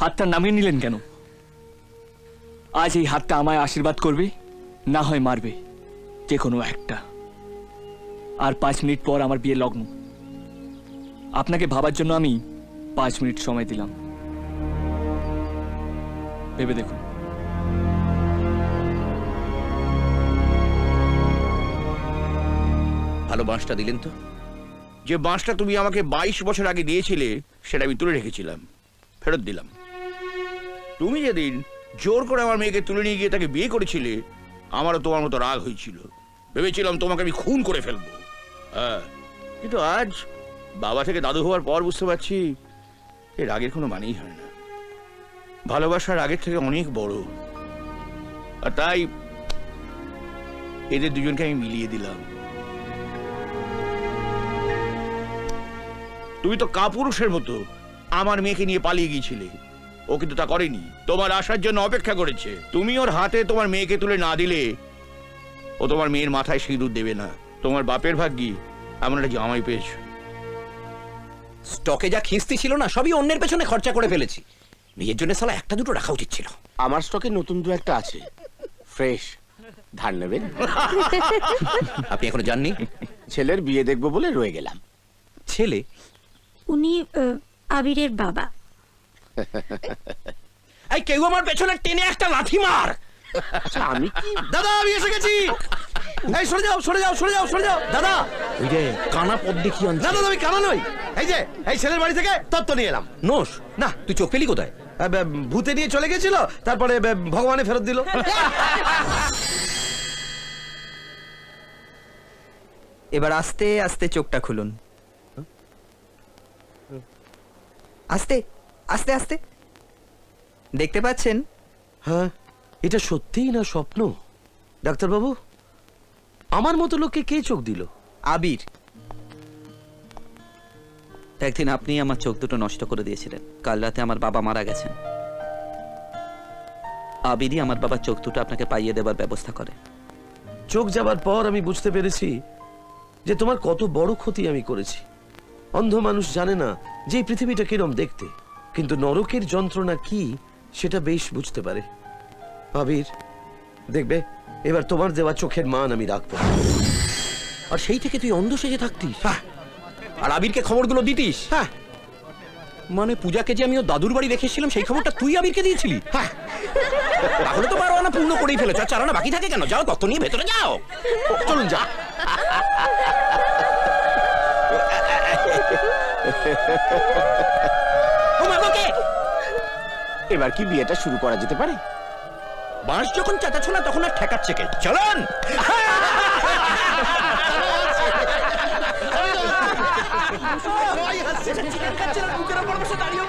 হাতটা নামিয়ে নিলেন কেন? আজ এই হাতটা আমায় আশীর্বাদ করবে, না হয় মারবে, যে কোনো একটা। আর পাঁচ মিনিট পর আমার বিয়ে লগ্ন। আপনাকে ভাবার জন্য আমি পাঁচ মিনিট সময় দিলাম। ভেবে দেখুন। ভালো বাঁশটা দিলেন তো? যে বাঁশটা তুমি আমাকে বাইশ বছর আগে দিয়েছিলে, সেটা আমি তুলে রেখেছিলাম। ফেরত দিলাম। তুমি যেদিন জোর করে আমার মেয়েকে তুলে নিয়ে গিয়ে তাকে বিয়ে করেছিলে, আমারও তোমার মতো রাগ হয়েছিল। ভেবেছিলাম তোমাকে আমি খুন করে ফেলব। হ্যাঁ কিন্তু আজ বাবা থেকে দাদু হওয়ার পর বুঝতে পারছি এর রাগের কোনো মানেই হয় না। ভালোবাসার রাগের থেকে অনেক বড়। আর তাই এদের দুজনকে আমি মিলিয়ে দিলাম। তুমি তো কাপুরুষের মতো আমার মেয়েকে নিয়ে পালিয়ে গিয়েছিলে। ও কিন্তু তা করেনি। তোমার আসার জন্য অপেক্ষা করেছে। তুমি ওর হাতে তোমার মেয়েকে তুলে না দিলে ও তোমার মেয়ের মাথায় সিঁদুর দেবে না। তোমার বাপের ভাগ্যি এমন একটা জামাই পেয়েছ। স্টকে যা খিস্তি ছিল না সবই অন্যের পেছনে খরচা করে ফেলেছি। নিজের জন্য সালা একটা দুটো রাখা উচিত ছিল। আমার স্টকে নতুন দু একটা আছে। ফ্রেশ। ধার নেবেন আপনি এখনও জাননি ছেলের বিয়ে দেখব বলে রয়ে গেলাম। ছেলে? উনি আবিরের বাবা। এই কেউ আমার পেছনে টেনে একটা লাথি মার। আচ্ছা আমি কি? দাদা আমি এসে গেছি। এই সরে যাও সরে যাও সরে যাও সরে যাও। দাদা। ওই রে কানা আনছিস না দাদা আমি কানা নই। এই যে এই ছেলের বাড়ি থেকে তত্ত্ব নিয়ে এলাম। নোস না তুই চোখ পেলি কোথায়? ভূতে নিয়ে চলে গেছিল তারপরে ভগবানে ফেরত দিল। এবার আস্তে আস্তে চোখটা খুলুন। আস্তে আস্তে আস্তে। দেখতে পাচ্ছেন? হ্যাঁ এটা সত্যিই না স্বপ্ন? ডাক্তারবাবু আমার মতো লোককে কে চোখ দিল? আবির। একদিন আপনি আমার চোখ দুটো নষ্ট করে দিয়েছিলেন। কাল রাতে আমার বাবা মারা গেছেন। আবিরই আমার বাবার চোখ দুটো আপনাকে পাইয়ে দেবার ব্যবস্থা করে। চোখ যাবার পর আমি বুঝতে পেরেছি যে তোমার কত বড় ক্ষতি আমি করেছি। অন্ধ মানুষ জানে না যে এই পৃথিবীটা কিরম দেখতে। কিন্তু নরকের যন্ত্রণা কি সেটা বেশ বুঝতে পারে। আবির দেখবে এবার তোমার দেওয়া চোখের মান আমি রাখব। আর সেই থেকে তুই অন্ধ সেজে থাকতিস। আর আবিরকে খবরগুলো দিতিস? হ্যাঁ। মানে পূজাকে যে আমি ওর দাদুর বাড়ি রেখেছিলাম সেই খবরটা তুই আবিরকে দিয়েছিলি? হ্যাঁ। তাহলে তো পারোয়ানা পূর্ণ করেই ফেলেছ। আর চারানা বাকি থাকে কেন? যাও তত্ত্ব নিয়ে ভেতরে যাও। চলুন যা। ও এবার কি বিয়েটা শুরু করা যেতে পারে বাঁশ যখন চাচাছো না তখন আর ঠেকাচ্ছে কে চলুন সবাই হাসছে চিকেন খাচ্ছে না বুকের উপর বসে না